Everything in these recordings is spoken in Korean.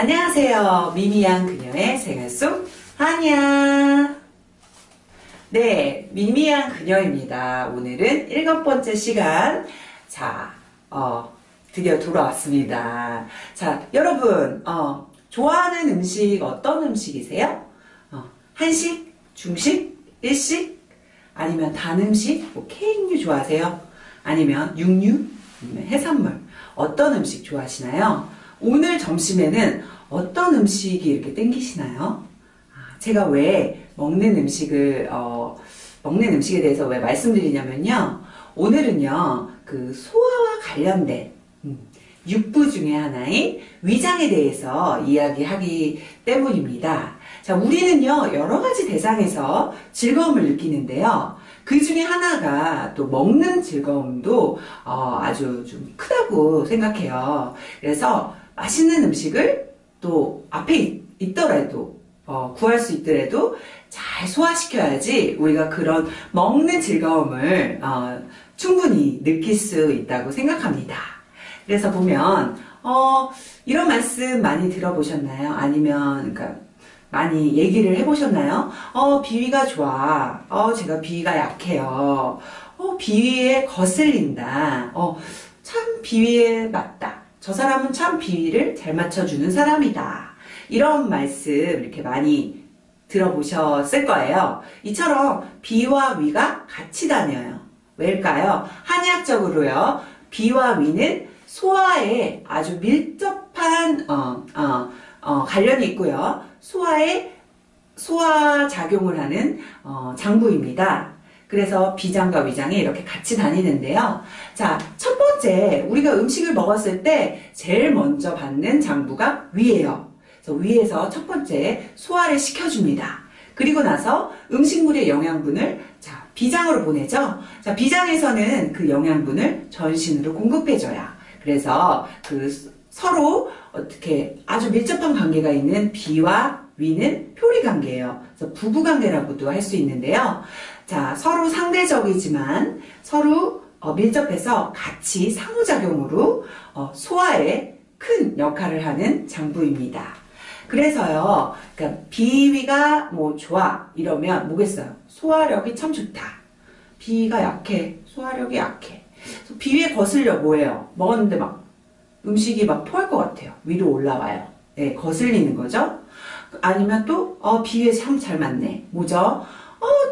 안녕하세요. 미미한 그녀의 생활 속 한이야. 네, 미미한 그녀입니다. 오늘은 일곱 번째 시간. 자, 어, 드디어 돌아왔습니다. 자, 여러분, 어, 좋아하는 음식 어떤 음식이세요? 어, 한식, 중식, 일식, 아니면 단 음식, 뭐 케이크류 좋아하세요? 아니면 육류, 해산물, 어떤 음식 좋아하시나요? 오늘 점심에는 어떤 음식이 이렇게 땡기시나요? 아, 제가 왜 먹는 음식을 어, 먹는 음식에 대해서 왜 말씀드리냐면요. 오늘은요 그 소화와 관련된 음, 육부 중에 하나인 위장에 대해서 이야기하기 때문입니다. 자, 우리는요 여러 가지 대상에서 즐거움을 느끼는데요. 그 중에 하나가 또 먹는 즐거움도 어, 아주 좀 크다고 생각해요. 그래서 맛있는 음식을 또 앞에 있, 더라도 어, 구할 수 있더라도 잘 소화시켜야지 우리가 그런 먹는 즐거움을 어, 충분히 느낄 수 있다고 생각합니다. 그래서 보면 어, 이런 말씀 많이 들어보셨나요? 아니면 그러니까 많이 얘기를 해보셨나요? 어, 비위가 좋아. 어, 제가 비위가 약해요. 어, 비위에 거슬린다. 어, 참 비위에 맞다. 저 사람은 참 비위를 잘 맞춰주는 사람이다. 이런 말씀 이렇게 많이 들어보셨을 거예요. 이처럼 비와 위가 같이 다녀요. 왜일까요? 한의학적으로요. 비와 위는 소화에 아주 밀접한 어, 어, 어, 관련이 있고요. 소화에 소화 작용을 하는 어, 장부입니다. 그래서 비장과 위장이 이렇게 같이 다니는데요. 자, 첫 번째 우리가 음식을 먹었을 때 제일 먼저 받는 장부가 위예요. 그래서 위에서 첫 번째 소화를 시켜줍니다. 그리고 나서 음식물의 영양분을 자, 비장으로 보내죠. 자, 비장에서는 그 영양분을 전신으로 공급해줘야. 그래서 그 서로 어떻게 아주 밀접한 관계가 있는 비와 위는 표리 관계예요. 그래서 부부 관계라고도 할 수 있는데요. 자, 서로 상대적이지만 서로 어, 밀접해서 같이 상호작용으로 어, 소화에 큰 역할을 하는 장부입니다. 그래서요, 그러니까 비위가 뭐 좋아 이러면 뭐겠어요? 소화력이 참 좋다. 비위가 약해, 소화력이 약해. 비위에 거슬려 뭐예요? 먹었는데 막 음식이 막 토할 것 같아요. 위로 올라와요. 네, 거슬리는 거죠. 아니면 또, 어, 비위에 참 잘 맞네. 뭐죠?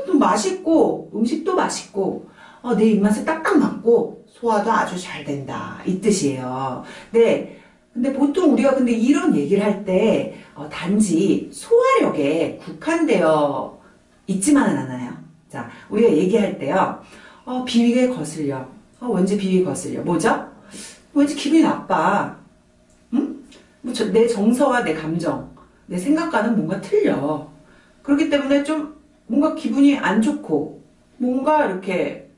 어, 또 맛있고, 음식도 맛있고, 어, 내 입맛에 딱딱 맞고, 소화도 아주 잘 된다. 이 뜻이에요. 네. 근데 보통 우리가 근데 이런 얘기를 할 때, 어, 단지 소화력에 국한되어 있지만은 않아요. 자, 우리가 얘기할 때요, 어, 비위에 거슬려. 어, 왠지 비위 거슬려. 뭐죠? 왠지 기분이 나빠. 응? 뭐 저, 내 정서와 내 감정, 내 생각과는 뭔가 틀려. 그렇기 때문에 좀 뭔가 기분이 안 좋고, 뭔가 이렇게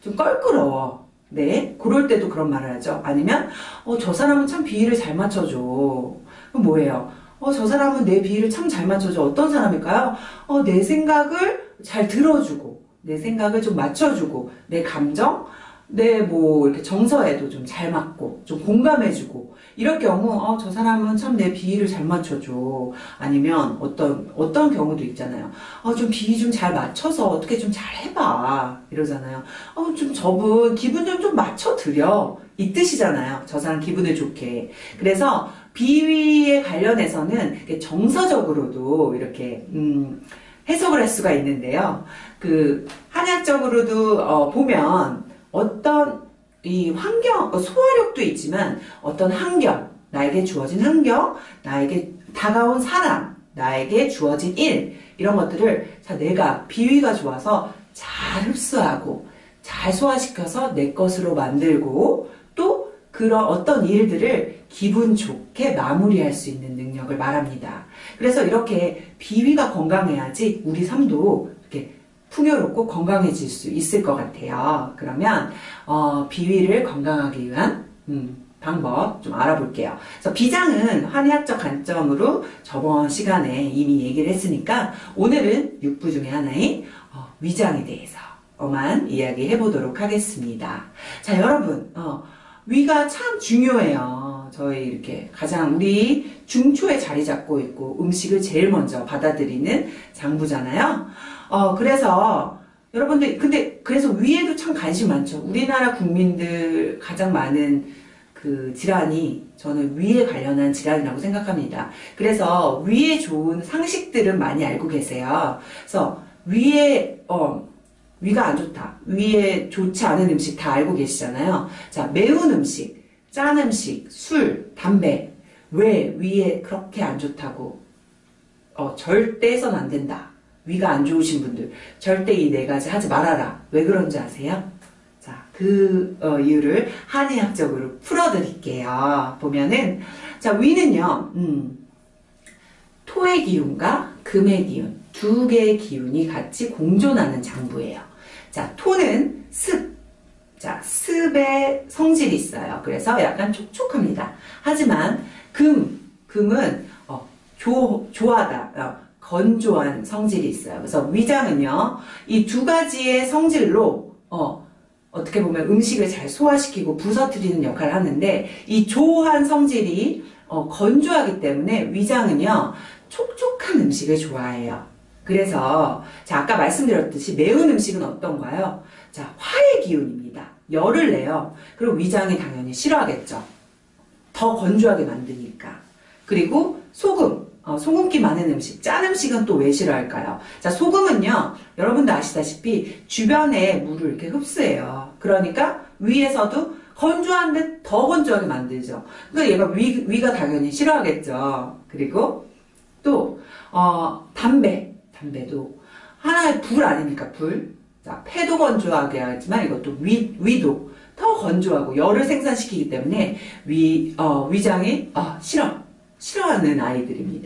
좀 껄끄러워. 네. 그럴 때도 그런 말을 하죠. 아니면, 어, 저 사람은 참 비위를 잘 맞춰줘. 그럼 뭐예요? 어, 저 사람은 내 비위를 참 잘 맞춰줘. 어떤 사람일까요? 어, 내 생각을 잘 들어주고, 내 생각을 좀 맞춰주고, 내 감정, 내 뭐 이렇게 정서에도 좀 잘 맞고 좀 공감해주고 이럴 경우 어, 저 사람은 참 내 비위를 잘 맞춰줘. 아니면 어떤 어떤 경우도 있잖아요. 어, 좀 비위 좀 잘 맞춰서 어떻게 좀 잘 해봐. 이러잖아요. 어, 좀 저분 기분 좀 좀 맞춰드려. 이 뜻이잖아요. 저 사람 기분을 좋게. 그래서 비위에 관련해서는 정서적으로도 이렇게 음, 해석을 할 수가 있는데요. 그 한약적으로도 어, 보면 어떤 이 환경, 어, 소화력도 있지만 어떤 환경, 나에게 주어진 환경, 나에게 다가온 사람, 나에게 주어진 일, 이런 것들을 자, 내가 비위가 좋아서 잘 흡수하고 잘 소화시켜서 내 것으로 만들고 또 그런 어떤 일들을 기분 좋게 마무리할 수 있는 능력을 말합니다. 그래서 이렇게 비위가 건강해야지 우리 삶도 풍요롭고 건강해질 수 있을 것 같아요. 그러면 어, 비위를 건강하기 위한 음, 방법 좀 알아볼게요. 그래서 비장은 한의학적 관점으로 저번 시간에 이미 얘기를 했으니까 오늘은 육부 중에 하나인 어, 위장에 대해서만 이야기 해 보도록 하겠습니다. 자, 여러분, 어, 위가 참 중요해요. 저희 이렇게 가장 우리 중초에 자리 잡고 있고 음식을 제일 먼저 받아들이는 장부잖아요. 어, 그래서 여러분들, 근데 그래서 위에도 참 관심 많죠. 우리나라 국민들 가장 많은 그 질환이 저는 위에 관련한 질환이라고 생각합니다. 그래서 위에 좋은 상식들은 많이 알고 계세요. 그래서 위에, 어, 위가 안 좋다. 위에 좋지 않은 음식 다 알고 계시잖아요. 자, 매운 음식, 짠 음식, 술, 담배. 왜 위에 그렇게 안 좋다고? 어, 절대 해선 안 된다. 위가 안 좋으신 분들. 절대 이 네 가지 하지 말아라. 왜 그런지 아세요? 자, 그 어, 이유를 한의학적으로 풀어드릴게요. 보면은, 자, 위는요, 음, 토의 기운과 금의 기운, 두 개의 기운이 같이 공존하는 장부예요. 자, 토는 습. 자, 습의 성질이 있어요. 그래서 약간 촉촉합니다. 하지만 금, 금은 어, 조, 조하다, 어, 건조한 성질이 있어요. 그래서 위장은요, 이 두 가지의 성질로 어, 어떻게 보면 음식을 잘 소화시키고 부서뜨리는 역할을 하는데 이 조한 성질이 어, 건조하기 때문에 위장은요 촉촉한 음식을 좋아해요. 그래서 자 아까 말씀드렸듯이 매운 음식은 어떤가요? 자 화의 기운입니다. 열을 내요. 그리고 위장이 당연히 싫어하겠죠. 더 건조하게 만드니까. 그리고 소금. 어, 소금기 많은 음식, 짠 음식은 또 왜 싫어할까요? 자, 소금은요, 여러분도 아시다시피 주변에 물을 이렇게 흡수해요. 그러니까 위에서도 건조한데 더 건조하게 만들죠. 그러니까 얘가 위, 위가 당연히 싫어하겠죠. 그리고 또, 어, 담배. 담배도 하나의 불 아닙니까? 불. 자, 폐도 건조하게 하지만 이것도 위, 위도 더 건조하고 열을 생산시키기 때문에 위, 어, 위장이, 어, 싫어. 싫어하는 아이들입니다.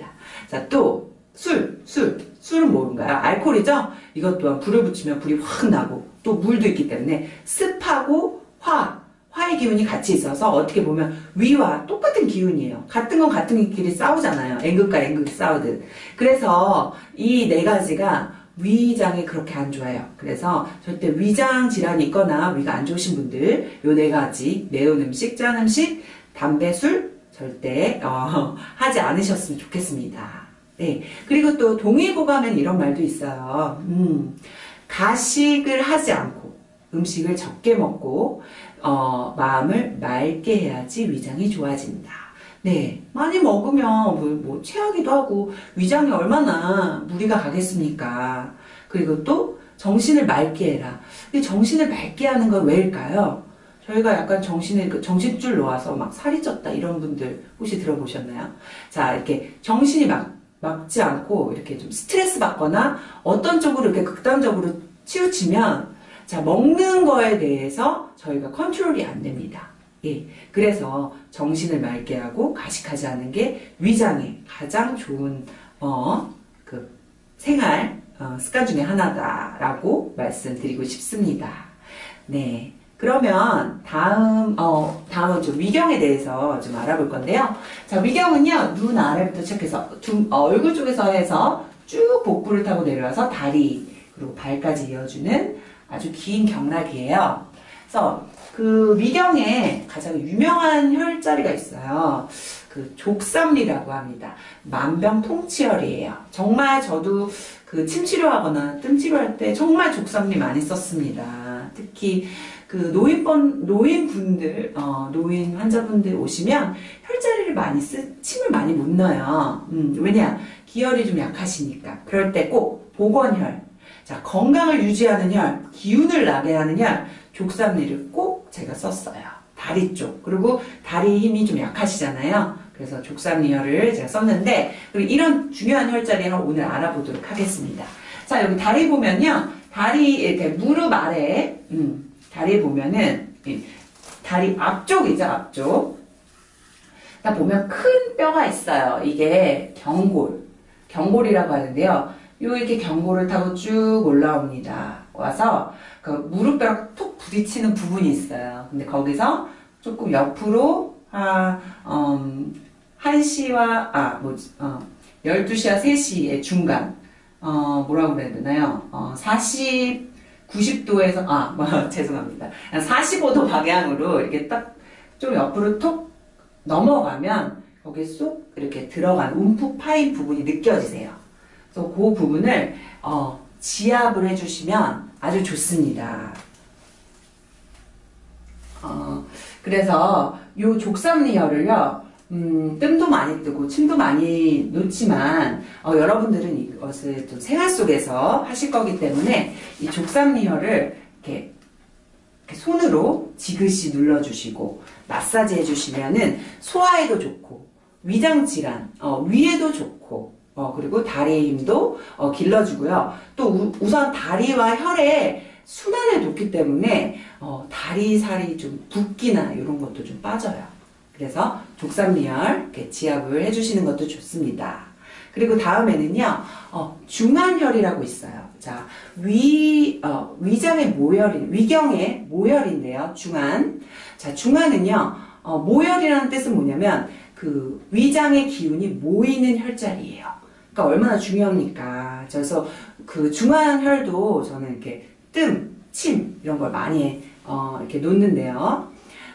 자, 또, 술, 술. 술은 뭔가요? 알코올이죠? 이것 또한 불을 붙이면 불이 확 나고, 또 물도 있기 때문에 습하고 화, 화의 기운이 같이 있어서 어떻게 보면 위와 똑같은 기운이에요. 같은 건 같은 끼리 싸우잖아요. N극과 N극이 싸우듯. 그래서 이 네 가지가 위장이 그렇게 안 좋아요. 그래서 절대 위장 질환이 있거나 위가 안 좋으신 분들 요 네 가지 매운 음식, 짠 음식, 담배, 술 절대 어, 하지 않으셨으면 좋겠습니다. 네. 그리고 또 동의보감엔 이런 말도 있어요. 음, 가식을 하지 않고 음식을 적게 먹고 어, 마음을 맑게 해야지 위장이 좋아진다. 네, 많이 먹으면 뭐, 뭐 체하기도 하고 위장이 얼마나 무리가 가겠습니까? 그리고 또 정신을 맑게 해라. 근데 정신을 맑게 하는 건 왜일까요? 저희가 약간 정신을 그 정신줄 놓아서 막 살이 쪘다 이런 분들 혹시 들어보셨나요? 자 이렇게 정신이 막 막지 않고 이렇게 좀 스트레스 받거나 어떤 쪽으로 이렇게 극단적으로 치우치면 자 먹는 거에 대해서 저희가 컨트롤이 안 됩니다. 예, 그래서 정신을 맑게 하고 가식하지 않은 게 위장에 가장 좋은 어, 그 생활 어, 습관 중에 하나다라고 말씀드리고 싶습니다. 네. 그러면 다음 어 다음은 좀 위경에 대해서 좀 알아볼 건데요. 자 위경은요 눈 아래부터 시작해서 두, 어, 얼굴 쪽에서 해서 쭉 복부를 타고 내려와서 다리 그리고 발까지 이어주는 아주 긴 경락이에요. 그래서 그 위경에 가장 유명한 혈자리가 있어요. 그 족삼리라고 합니다. 만병통치혈이에요. 정말 저도 그 침 치료하거나 뜸 치료할 때 정말 족삼리 많이 썼습니다. 특히 그 노인번 노인분들 어, 노인 환자분들 오시면 혈자리를 많이 쓰 침을 많이 못 넣어요. 음, 왜냐 기혈이 좀 약하시니까 그럴 때 꼭 보건혈 자 건강을 유지하는 혈 기운을 나게 하는 혈 족삼리를 꼭 제가 썼어요. 다리 쪽 그리고 다리 힘이 좀 약하시잖아요. 그래서 족삼리혈을 제가 썼는데 이런 중요한 혈자리를 오늘 알아보도록 하겠습니다. 자 여기 다리 보면요 다리 이렇게 무릎 아래 음, 다리 보면은 다리 앞쪽이죠 앞쪽. 딱 보면 큰 뼈가 있어요. 이게 경골. 경골이라고 하는데요. 요 이렇게 경골을 타고 쭉 올라옵니다. 와서 그 무릎뼈랑 톡 부딪히는 부분이 있어요. 근데 거기서 조금 옆으로 아, 음, 1시와 아 뭐지 어, 12시와 3시의 중간 어, 뭐라고 그래야 되나요? 어, 40 90도에서 아 뭐, 죄송합니다. 45도 방향으로 이렇게 딱 좀 옆으로 톡 넘어가면 거기 쏙 이렇게 들어간 움푹 파인 부분이 느껴지세요. 그래서 그 부분을 어, 지압을 해주시면 아주 좋습니다. 어, 그래서 요 족삼리혈을요, 음, 뜸도 많이 뜨고 침도 많이 놓지만 어, 여러분들은 이것을 또 생활 속에서 하실 거기 때문에 이 족삼리혈을 이렇게, 이렇게 손으로 지그시 눌러주시고 마사지 해주시면은 소화에도 좋고 위장 질환, 어, 위에도 좋고 어, 그리고 다리의 힘도 어, 길러주고요. 또 우, 우선 다리와 혈에 순환을 돕기 때문에 어, 다리 살이 좀 붓기나 이런 것도 좀 빠져요. 그래서 족삼리열 지압을 해주시는 것도 좋습니다. 그리고 다음에는요, 어, 중환혈이라고 있어요. 자, 위, 어, 위장의 모혈인, 위경의 모혈인데요, 중환. 자, 중환은요, 어, 모혈이라는 뜻은 뭐냐면, 그 위장의 기운이 모이는 혈자리예요. 그러니까 얼마나 중요합니까? 그래서 그 중환혈도 저는 이렇게 뜸, 침 이런 걸 많이 어, 이렇게 놓는데요.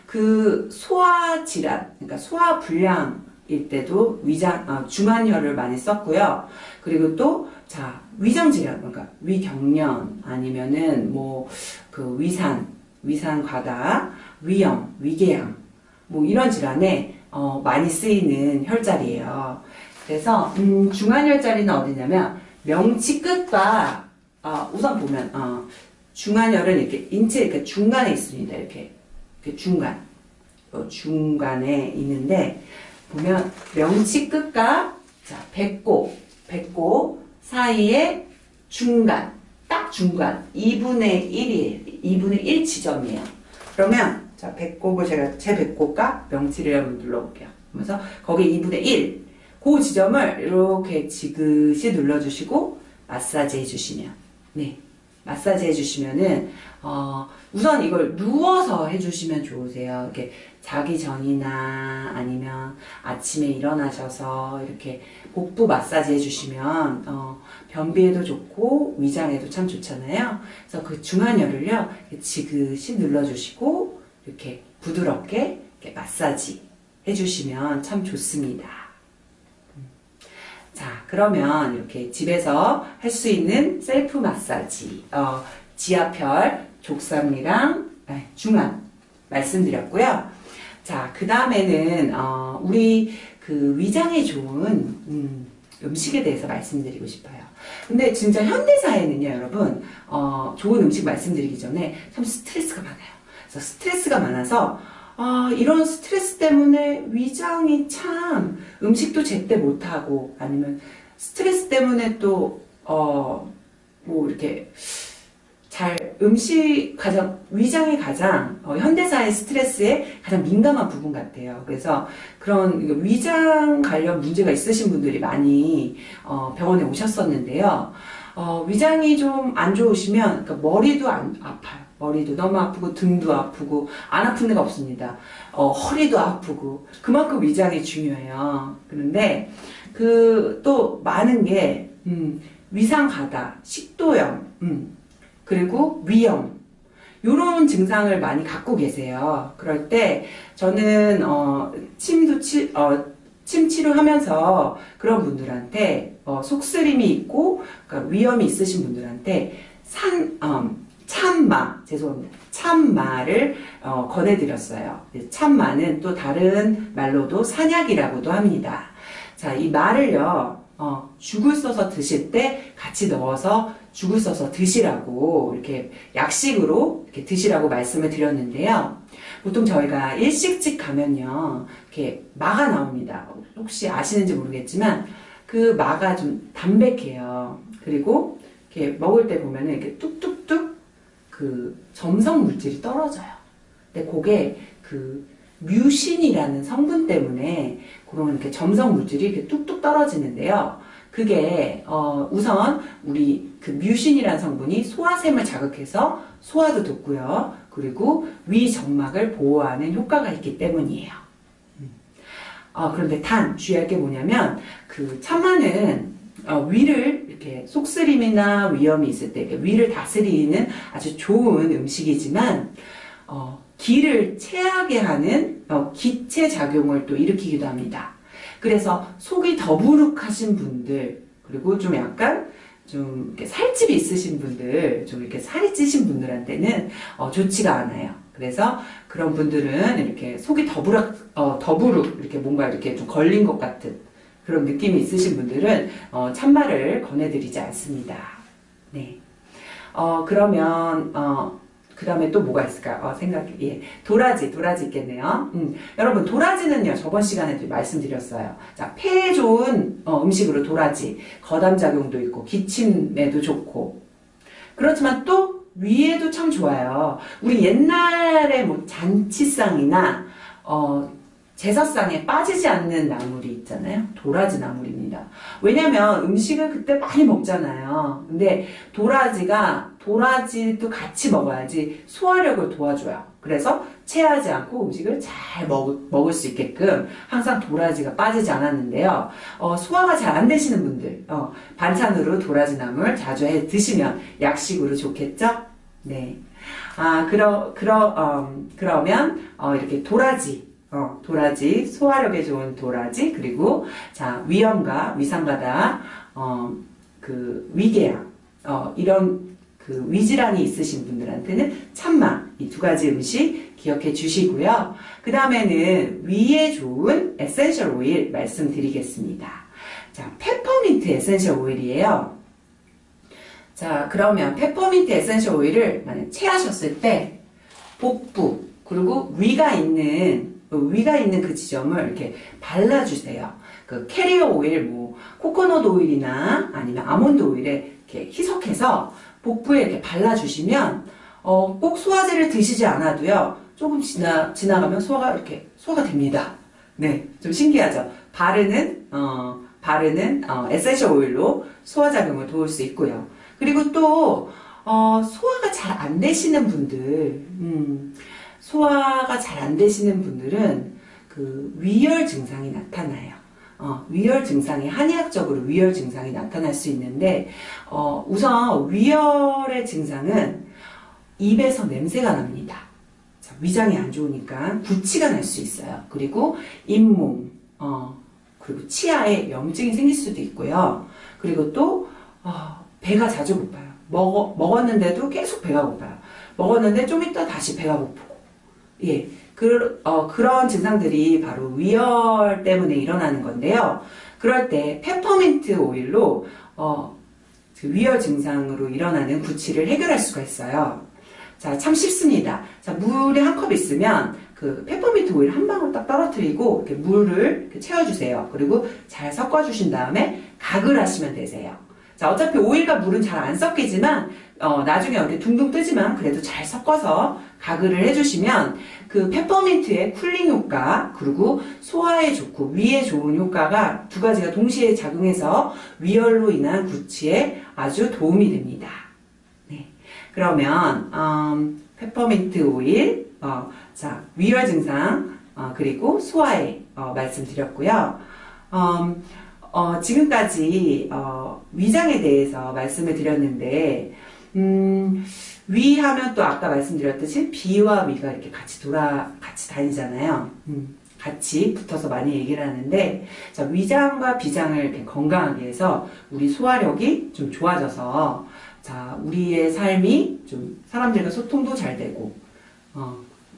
그 소화 질환, 그러니까 소화 불량일 때도 위장 어, 중환혈을 많이 썼고요. 그리고 또 자, 위장 질환, 그러니까 위경련 아니면은 뭐 그 위산, 위산 과다, 위염, 위궤양 뭐 이런 질환에 어, 많이 쓰이는 혈자리예요. 그래서 음, 중환혈자리는 어디냐면 명치 끝과 어, 우선 보면 어, 중환혈은 이렇게 인체 이렇게 중간에 있습니다. 이렇게, 이렇게 중간 어, 중간에 있는데 보면 명치 끝과 자 배꼽 배꼽 사이에 중간 딱 중간 2분의 1이에요. 2분의 1 지점이에요. 그러면 자 배꼽을 제가 제 배꼽과 명치를 한번 눌러볼게요. 그래서 거기 2분의 1. 그 지점을 이렇게 지그시 눌러주시고 마사지 해주시면 네 마사지 해주시면은 어, 우선 이걸 누워서 해주시면 좋으세요. 이렇게 자기 전이나 아니면 아침에 일어나셔서 이렇게 복부 마사지 해주시면 어, 변비에도 좋고 위장에도 참 좋잖아요. 그래서 그 중환혈을요 지그시 눌러주시고 이렇게 부드럽게 이렇게 마사지 해주시면 참 좋습니다. 자, 그러면 이렇게 집에서 할 수 있는 셀프 마사지, 어, 지하혈, 족삼리랑 아, 중환 말씀드렸고요. 자, 그 다음에는 어, 우리 그 위장에 좋은 음, 음식에 대해서 말씀드리고 싶어요. 근데 진짜 현대사회는요, 여러분, 어, 좋은 음식 말씀드리기 전에 참 스트레스가 많아요. 그래서 스트레스가 많아서 아, 이런 스트레스 때문에 위장이 참 음식도 제때 못하고 아니면 스트레스 때문에 또, 어, 뭐 이렇게 잘 음식 가장, 위장이 가장 어, 현대사의 스트레스에 가장 민감한 부분 같아요. 그래서 그런 위장 관련 문제가 있으신 분들이 많이 어, 병원에 오셨었는데요. 어, 위장이 좀 안 좋으시면 그러니까 머리도 안, 아파요. 머리도 너무 아프고 등도 아프고 안 아픈 데가 없습니다. 어, 허리도 아프고 그만큼 위장이 중요해요. 그런데 그 또 많은 게 음, 위상 가다, 식도염, 음, 그리고 위염 이런 증상을 많이 갖고 계세요. 그럴 때 저는 어, 침도 치, 어, 침 치료하면서 그런 분들한테 어, 속쓰림이 있고 그러니까 위험이 있으신 분들한테 산 음, 참마 죄송합니다 참마를 어, 권해드렸어요. 참마는 또 다른 말로도 산약이라고도 합니다. 자, 이 마를요 어, 죽을 써서 드실 때 같이 넣어서 죽을 써서 드시라고 이렇게 약식으로 이렇게 드시라고 말씀을 드렸는데요. 보통 저희가 일식집 가면요 이렇게 마가 나옵니다. 혹시 아시는지 모르겠지만 그 마가 좀 담백해요. 그리고 이렇게 먹을 때 보면은 이렇게 뚝뚝뚝 그 점성 물질이 떨어져요. 근데 그게 그 뮤신이라는 성분 때문에 그런 이렇게 점성 물질이 이렇게 뚝뚝 떨어지는데요. 그게 어 우선 우리 그 뮤신이라는 성분이 소화샘을 자극해서 소화도 돕고요. 그리고 위 점막을 보호하는 효과가 있기 때문이에요. 어, 그런데 단 주의할 게 뭐냐면 그 참마는 어, 위를 이렇게 속쓰림이나 위염이 있을 때 위를 다스리는 아주 좋은 음식이지만 어, 기를 체하게 하는 어, 기체 작용을 또 일으키기도 합니다. 그래서 속이 더부룩하신 분들 그리고 좀 약간 좀 이렇게 살집이 있으신 분들, 좀 이렇게 살이 찌신 분들한테는 어, 좋지가 않아요. 그래서 그런 분들은 이렇게 속이 더부룩, 어, 더부룩 이렇게 뭔가 이렇게 좀 걸린 것 같은 그런 느낌이 있으신 분들은 어, 참말을 권해드리지 않습니다. 네. 어, 그러면 어, 그 다음에 또 뭐가 있을까요? 어, 생각해. 예. 도라지, 도라지 있겠네요. 음. 여러분, 도라지는요, 저번 시간에도 말씀드렸어요. 자, 폐에 좋은 어, 음식으로 도라지. 거담작용도 있고, 기침에도 좋고. 그렇지만 또 위에도 참 좋아요. 우리 옛날에 뭐 잔치상이나, 어, 제사상에 빠지지 않는 나물이 있잖아요. 도라지 나물입니다. 왜냐면 음식을 그때 많이 먹잖아요. 근데 도라지가, 도라지도 같이 먹어야지 소화력을 도와줘요. 그래서 체하지 않고 음식을 잘 먹, 먹을 수 있게끔 항상 도라지가 빠지지 않았는데요. 어, 소화가 잘 안 되시는 분들, 어, 반찬으로 도라지 나물 자주 해 드시면 약식으로 좋겠죠? 네. 아, 그러, 그러, 음, 그러면, 어, 이렇게 도라지, 어, 도라지, 소화력에 좋은 도라지, 그리고, 자, 위염과 위상가다, 어, 그, 위궤양, 어, 이런, 그, 위질환이 있으신 분들한테는 참마, 이 두 가지 음식 기억해 주시고요. 그 다음에는 위에 좋은 에센셜 오일 말씀드리겠습니다. 자, 페퍼민트 에센셜 오일이에요. 자, 그러면 페퍼민트 에센셜 오일을 만약 체하셨을 때, 복부, 그리고 위가 있는 위가 있는 그 지점을 이렇게 발라주세요. 그 캐리어 오일, 뭐 코코넛 오일이나 아니면 아몬드 오일에 이렇게 희석해서 복부에 이렇게 발라주시면 어, 꼭 소화제를 드시지 않아도요. 조금 지나 지나가면 소화가 이렇게 소화가 됩니다. 네, 좀 신기하죠. 바르는 어, 바르는 어, 에센셜 오일로 소화 작용을 도울 수 있고요. 그리고 또 어, 소화가 잘 안 되시는 분들. 음, 소화가 잘 안 되시는 분들은 그 위열 증상이 나타나요. 어, 위열 증상이 한의학적으로 위열 증상이 나타날 수 있는데 어, 우선 위열의 증상은 입에서 냄새가 납니다. 자, 위장이 안 좋으니까 구취가 날 수 있어요. 그리고 잇몸, 어, 그리고 치아에 염증이 생길 수도 있고요. 그리고 또 어, 배가 자주 고파요. 먹, 먹었는데도 계속 배가 고파요. 먹었는데 좀 이따 다시 배가 고프고 예, 그, 어, 그런 증상들이 바로 위열 때문에 일어나는 건데요. 그럴 때 페퍼민트 오일로 어, 그 위열 증상으로 일어나는 구취를 해결할 수가 있어요. 자, 참 쉽습니다. 자, 물에 한 컵 있으면 그 페퍼민트 오일 한 방울 딱 떨어뜨리고 이렇게 물을 이렇게 채워주세요. 그리고 잘 섞어주신 다음에 각을 하시면 되세요. 자, 어차피 오일과 물은 잘 안 섞이지만 어, 나중에 이렇게 둥둥 뜨지만 그래도 잘 섞어서 가글을 해주시면 그 페퍼민트의 쿨링 효과 그리고 소화에 좋고 위에 좋은 효과가 두 가지가 동시에 작용해서 위열로 인한 구취에 아주 도움이 됩니다. 네. 그러면 음, 페퍼민트 오일, 어, 자 위열 증상 어, 그리고 소화에 어, 말씀드렸고요. 음, 어, 지금까지 어, 위장에 대해서 말씀을 드렸는데 음, 위 하면 또 아까 말씀드렸듯이 비와 위가 이렇게 같이 돌아, 같이 다니잖아요. 음, 같이 붙어서 많이 얘기를 하는데, 자, 위장과 비장을 이렇게 건강하게 해서 우리 소화력이 좀 좋아져서, 자, 우리의 삶이 좀 사람들과 소통도 잘 되고, 어,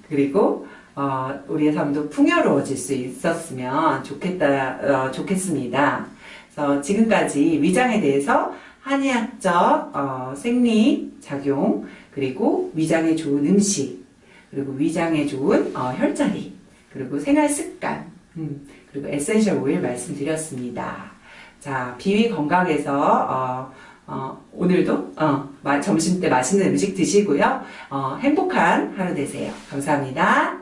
그리고, 어, 우리의 삶도 풍요로워질 수 있었으면 좋겠다, 어, 좋겠습니다. 그래서 지금까지 위장에 대해서 한의학 적 어, 생리 작용 그리고 위장에 좋은 음식 그리고 위장에 좋은 어, 혈자리 그리고 생활 습관 음, 그리고 에센셜 오일 말씀드렸습니다. 자 비위 건강에서 어, 어, 오늘도 어, 점심 때 맛있는 음식 드시고요. 어, 행복한 하루 되세요. 감사합니다.